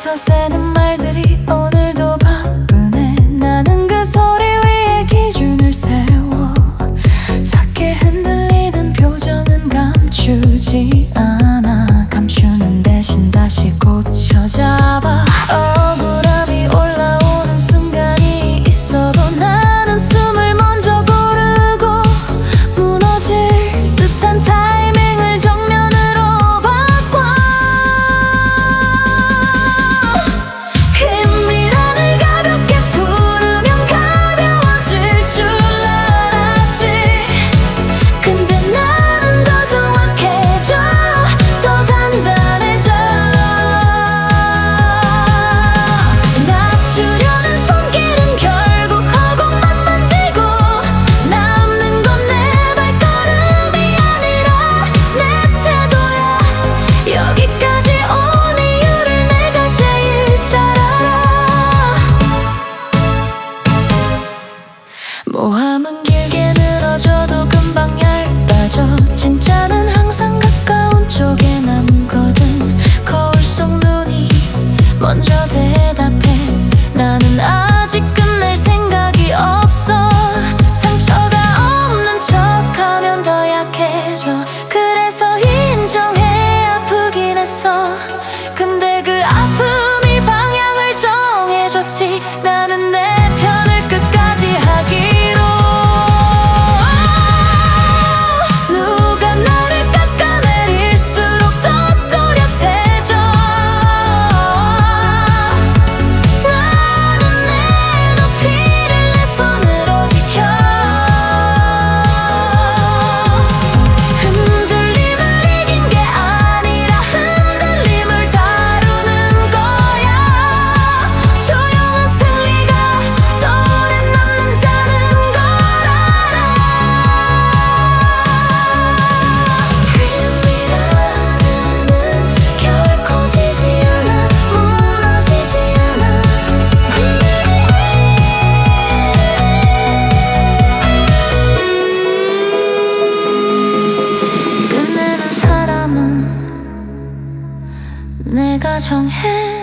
입에서 새는 말들이 오늘도 바쁘네. 나는 그 소리 위에 기준을 세워. 작게 흔들리는 표정은 감추지 않아. up 내가 정해.